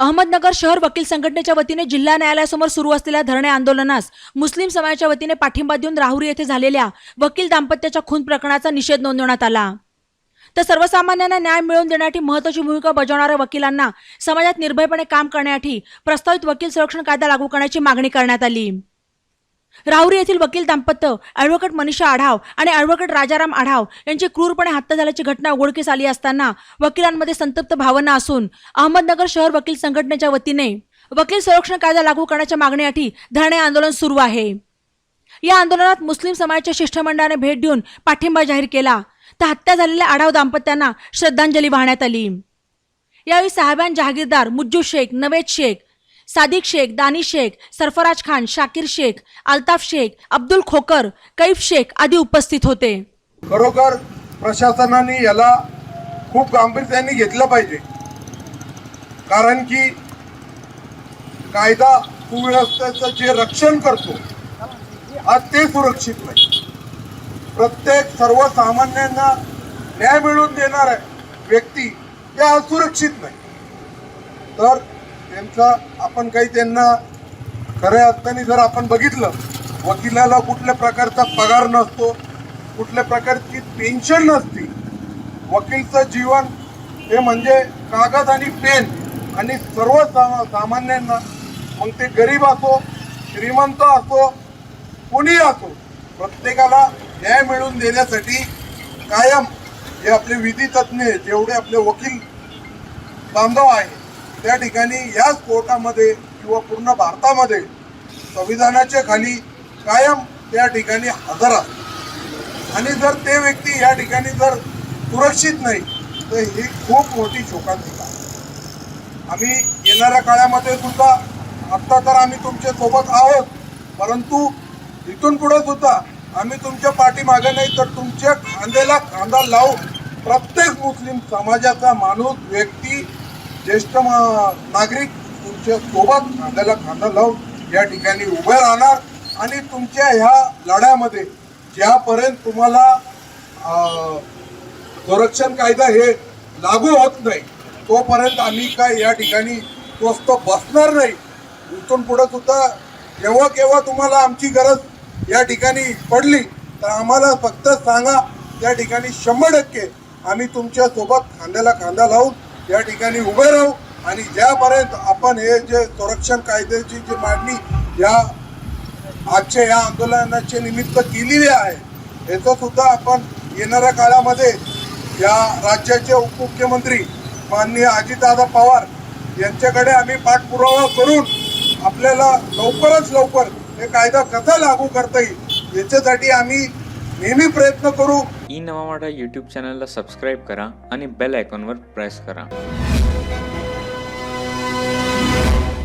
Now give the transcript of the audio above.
अहमदनगर शहर वकील संघटनेच्या वतीने जिल्हा न्यायालयासमोर सुरू असलेल्या धरणे आंदोलनास मुस्लिम समाजाच्या वतीने पाठिंबा देऊन राहुरी येथे झालेल्या वकील दाम्पत्याच्या खून प्रकरणाचा निषेध नोंदवण्यात आला. तर सर्वसामान्यांना न्याय मिळवून देण्यासाठी महत्वाची भूमिका बजावणाऱ्या वकिलांना समाजात निर्भयपणे काम करण्यासाठी प्रस्तावित वकील संरक्षण कायदा लागू करण्याची मागणी करण्यात आली. राहुरी येथील वकील दाम्पत्य ॲडव्होकेट मनीषा आढाव आणि ॲडव्होकेट राजाराम आढाव यांची क्रूरपणे हत्या झाल्याची घटना उघडकीस आली असताना वकिलांमध्ये संतप्त भावना असून अहमदनगर शहर वकील संघटनेच्या वतीने वकील संरक्षण कायदा लागू करण्याच्या मागणीसाठी धरणे आंदोलन सुरू आहे. या आंदोलनात मुस्लिम समाजाच्या शिष्टमंडळाने भेट देऊन पाठिंबा जाहीर केला. तर हत्या झालेल्या आढाव दाम्पत्यांना श्रद्धांजली वाहण्यात आली. यावेळी साहेबान जहागीरदार मुज्जू शेख नवेद शेख सादिक शेख दानी शेख सरफराज खान शाकिर शेख अल्ताफ शेख अब्दुल खोकर कैफ शेख आदी उपस्थित होते. खरोखर प्रशासनाने याला खूप गांभीर्याने घेतलं पाहिजे. कारण की कायदा सुव्यवस्थेचं जे रक्षण करतो आज ते सुरक्षित नाही. प्रत्येक सर्वसामान्यांना न्याय मिळवून देणारा व्यक्ती ते असुरक्षित नाही. तर त्यांचा आपण काही त्यांना खऱ्या अर्थाने जर आपण बघितलं वकिलाला कुठल्या प्रकारचा पगार नसतो कुठल्या प्रकारची पेन्शन नसती वकीलचं जीवन हे म्हणजे कागद आणि पेन आणि सर्व सामा- सामान्यांना मग ते गरीब असो श्रीमंत असो कोणी असो प्रत्येकाला न्याय मिळवून देण्यासाठी कायम हे आपले विधी तज्ज्ञ जेवढे आपले वकील बांधव आहे त्या ठिकाणी याच कोर्टामध्ये किंवा पूर्ण भारतामध्ये संविधानाच्या खाली कायम त्या ठिकाणी हजर असतात आणि जर ते व्यक्ती या ठिकाणी जर सुरक्षित नाही तर ही खूप मोठी शोकांतिका आहे. आम्ही येणाऱ्या काळामध्ये सुद्धा आत्ता तर आम्ही तुमच्यासोबत आहोत परंतु इथून पुढे सुद्धा आम्ही तुमच्या पाठीमागे नाही तर तुमच्या खांद्याला खांदा लावून प्रत्येक मुस्लिम समाजाचा माणूस व्यक्ती ज्येष्ठ मा- नागरिक तुमच्यासोबत खांद्याला खांदा लावून या ठिकाणी उभे राहणार आणि तुमच्या ह्या लढ्यामध्ये ज्यापर्यंत तुम्हाला संरक्षण कायदा हे लागू होत नाही तोपर्यंत आम्ही काय या ठिकाणी स्वस्त बसणार नाही. इथून पुढं सुद्धा केव्हा केव्हा तुम्हाला आमची गरज या ठिकाणी पडली तर आम्हाला फक्त सांगा त्या ठिकाणी शंभर टक्के आम्ही तुमच्यासोबत खांद्याला खांदा लावून या ठिकाणी उभे राहू आणि ज्यापर्यंत आपण हे जे संरक्षण कायद्याची जी मांडणी या आजच्या या आंदोलनाचे निमित्त केलेली आहे याचं सुद्धा आपण येणाऱ्या काळामध्ये या राज्याचे उपमुख्यमंत्री माननीय अजितदादा पवार यांच्याकडे आम्ही पाठपुरावा करून आपल्याला लवकरच लवकर हे कायदा कसा लागू करता येईल याच्यासाठी आम्ही नेहमी प्रयत्न करू. ई नवा मराठा यूट्यूब चॅनलला सबस्क्राईब करा आणि बेल आयकॉनवर प्रेस करा.